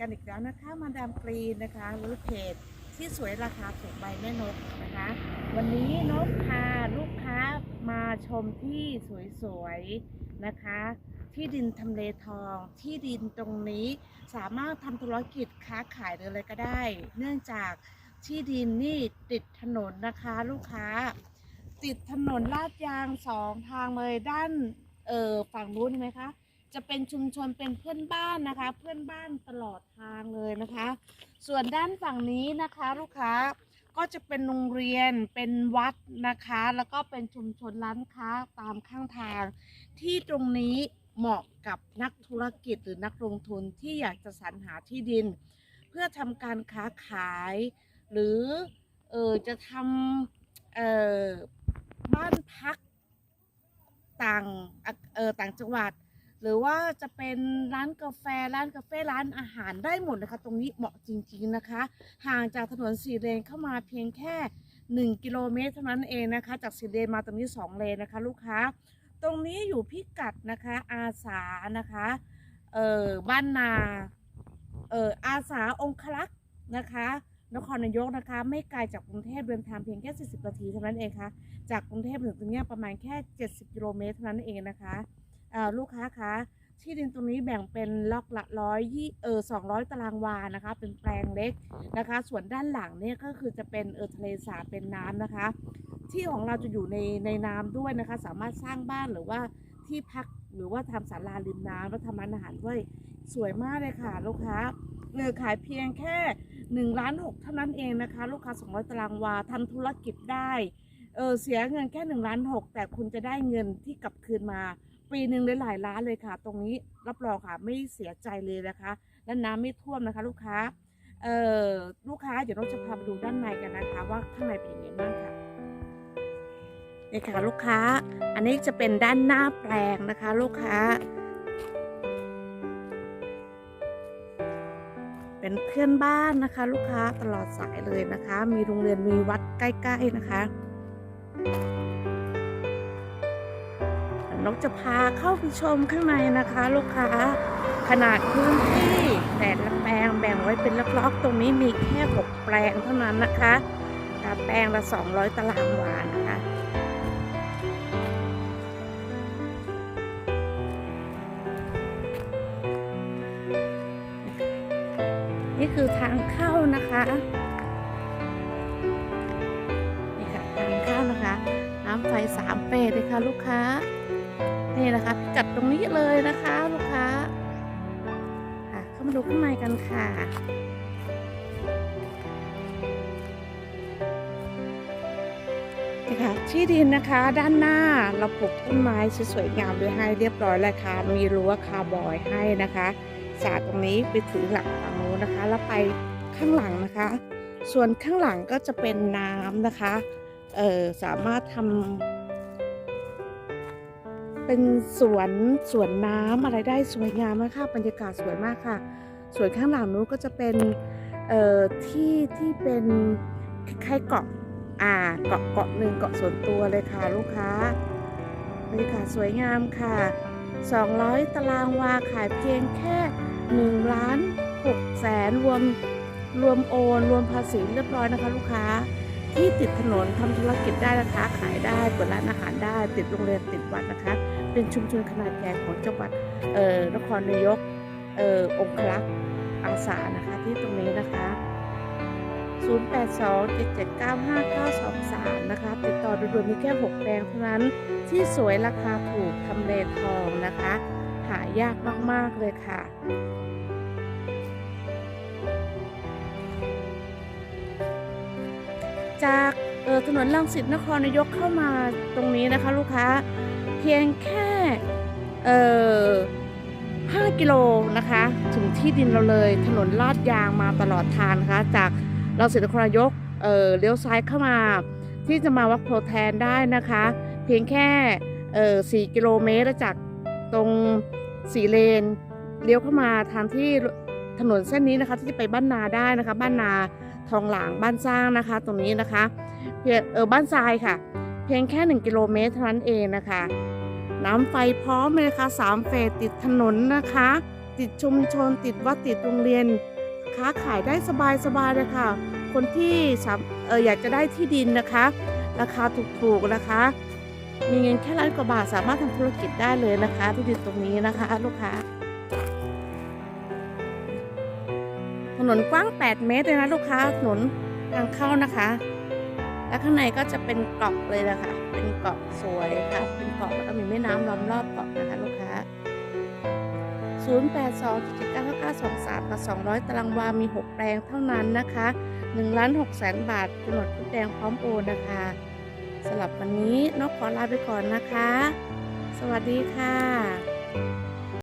กันอีกแล้วนะคะ มาดามกรีนนะคะหรือเพจที่สวยราคาถูกใบแม่นกนะคะ วันนี้นกพาลูกค้ามาชมที่สวยๆนะคะ ที่ดินทำเลทองที่ดินตรงนี้สามารถทำธุรกิจค้าขายหรืออะไรก็ได้ เนื่องจากที่ดินนี่ติดถนนนะคะลูกค้า ติดถนนลาดยางสองทางเลยด้านเออฝั่งนู้นเห็นไหมคะ จะเป็นชุมชนเป็นเพื่อนบ้านนะคะ เพื่อนบ้านตลอดทางเลยนะคะ ส่วนด้านฝั่งนี้นะคะลูกค้าก็จะเป็นโรงเรียนเป็นวัดนะคะ แล้วก็เป็นชุมชนร้านค้าตามข้างทาง ที่ตรงนี้เหมาะกับนักธุรกิจหรือนักลงทุนที่อยากจะสรรหาที่ดิน เพื่อทำการค้าขาย หรือเออจะทำเออบ้านพักต่างเออต่างจังหวัด หรือว่าจะเป็นร้านกาแฟร้านกาแฟร้านอาหารได้หมดนะคะ ตรงนี้เหมาะจริงๆนะคะ ห่างจากถนนสี่เลนเข้ามาเพียงแค่ 1 กิโลเมตรเท่านั้นเองนะคะ จากสี่เลนมาตรงนี้ 2 เลนนะคะ ลูกค้า ตรงนี้อยู่พิกัดนะคะอาสานะคะเอ่อบ้านนาเอ่ออาสาองคลักษ์นะคะนครนายกนะคะ ไม่ไกลจากกรุงเทพเดินทางเพียงแค่ 40 นาทีเท่านั้นเองค่ะจากกรุงเทพถึงตรงนี้ประมาณแค่ 70 กิโลเมตรเท่านั้นเองนะคะ ลูกค้าคะที่ดินตรงนี้แบ่งเป็นล็อกละร้อยยี่เออสองร้อยตารางวานะคะ เป็นแปลงเล็กนะคะ ส่วนด้านหลังเนี่ยก็คือจะเป็นเออทะเลสาบเป็นน้ำนะคะ ที่ของเราจะอยู่ในในน้ำด้วยนะคะ สามารถสร้างบ้านหรือว่าที่พักหรือว่าทำศาลาริมน้ำแล้วทำร้านอาหารด้วยสวยมากเลยค่ะ ลูกค้าเงินขายเพียงแค่หนึ่งล้านหกเท่านั้นเองนะคะ ลูกค้าสองร้อยตารางวาทำธุรกิจได้เออเสียเงินแค่หนึ่งล้านหกแต่คุณจะได้เงินที่กลับคืนมา ปีหนึ่งเลยหลายล้านเลยค่ะ ตรงนี้รับรองค่ะไม่เสียใจเลยนะคะ และน้ำไม่ท่วมนะคะ ลูกค้าเอ่อลูกค้าเดี๋ยวเราจะพาไปดูด้านในกันนะคะ ว่าข้างในเป็นยังไงบ้างค่ะนี่ค่ะลูกค้า อันนี้จะเป็นด้านหน้าแปลงนะคะ ลูกค้า เป็นเพื่อนบ้านนะคะ ลูกค้าตลอดสายเลยนะคะ มีโรงเรียนมีวัดใกล้ ๆนะคะ นกจะพาเข้าไปชมข้างในนะคะ ลูกค้า ขนาดพื้นที่แต่ละแปลงแบ่งไว้เป็นล็อกๆตรงนี้มีแค่6แปลงเท่านั้นนะคะแต่แปลงละ 200 ตารางวานะคะนี่คือทางเข้านะคะนี่ค่ะทางเข้านะคะ น้ำไฟสามเฟสเลยค่ะลูกค้า นี่นะคะพิกัดตรงนี้เลยนะคะลูกค้าค่ะเข้ามาดูข้างในกันค่ะนี่ค่ะที่ดินนะคะด้านหน้าเราปลูกต้นไม้สวยๆงามไว้ให้เรียบร้อยแล้วค่ะมีรั้วคาร์บอยให้นะคะสาดตรงนี้ไปถึงหลังฝั่งนู้นนะคะ แล้วไปข้างหลังนะคะ ส่วนข้างหลังก็จะเป็นน้ำนะคะเออสามารถทำ เป็นสวนสวนน้ำอะไรได้สวยงามมากค่ะบรรยากาศสวยมากค่ะ สวนข้างหลังนู้นก็จะเป็นเอ่อที่ที่เป็นคล้ายๆเกาะอ่าเกาะเกาะหนึ่งเกาะส่วนตัวเลยค่ะลูกค้าบรรยากาศสวยงามค่ะ 200 ตารางวาขายเพียงแค่1ล้าน6แสนรวมรวมโอน รวมภาษีเรียบร้อยนะคะ ลูกค้า ที่ติดถนนทำธุรกิจได้นะคะ ขายได้เปิดร้านอาหารได้ ติดโรงเรียนติดวัดนะคะ เป็นชุมชนขนาดใหญ่ของจังหวัดเอ่อนครนายกเอ่อองคลักษ์อาสานะคะที่ตรงนี้นะคะ 0827795923 นะคะ ติดต่อด่วนมีแค่ 6แปลงเท่านั้นที่สวยราคาถูกทำเลทองนะคะ หายากมาก ๆ เลยค่ะ จากออถนนลังสิตนครนายกเข้ามาตรงนี้นะคะลูกค้าเพียงแค่เออ5กิโลนะคะ ถึงที่ดินเราเลยถนนลาดยางมาตลอดทางนะคะจากลังสิตนครนายกเออเลี้ยวซ้ายเข้ามา ที่จะมาวัดโพแทนได้นะคะ เพียงแค่เออ4กิโลเมตรจากตรงสีเลนเลี้ยวเข้ามาทางที่ถนนเส้นนี้นะคะที่จะไปบ้านนาได้นะคะ บ้านนา ทองหลางบ้านสร้างนะคะ ตรงนี้นะคะเพียงเออบ้านทรายค่ะ เพียงแค่ 1 กิโลเมตรเท่านั้นเองนะคะ น้ำไฟพร้อมเลยค่ะสามเฟสติดถนนนะคะ ติดชุมชนติดวัดติดโรงเรียน ค้าขายได้สบายๆเลยค่ะ คนที่เอออยากจะได้ที่ดินนะคะ ราคาถูกๆนะคะ มีเงินแค่ล้านกว่าบาทสามารถทำธุรกิจได้เลยนะคะ ที่ดินตรงนี้นะคะ ลูกค้า นนกว้าง 8 เมตรเลยนะลูกค้าถนนทางเข้านะคะ และข้างในก็จะเป็นเกาะเลยนะคะเป็นเกาะสวยค่ะ เป็นเกาะแล้วก็มีแม่น้ำล้อมรอบเกาะนะคะลูกค้า 0 8 2 7 9 9 9 2 3กับ200 ตารางวา มี 6 แปลงเท่านั้นนะคะ1ล้าน6แสนบาทกำหนดชุดแดงพร้อมโอนนะคะสำหรับวันนี้นกขอลาไปก่อนนะคะ สวัสดีค่ะ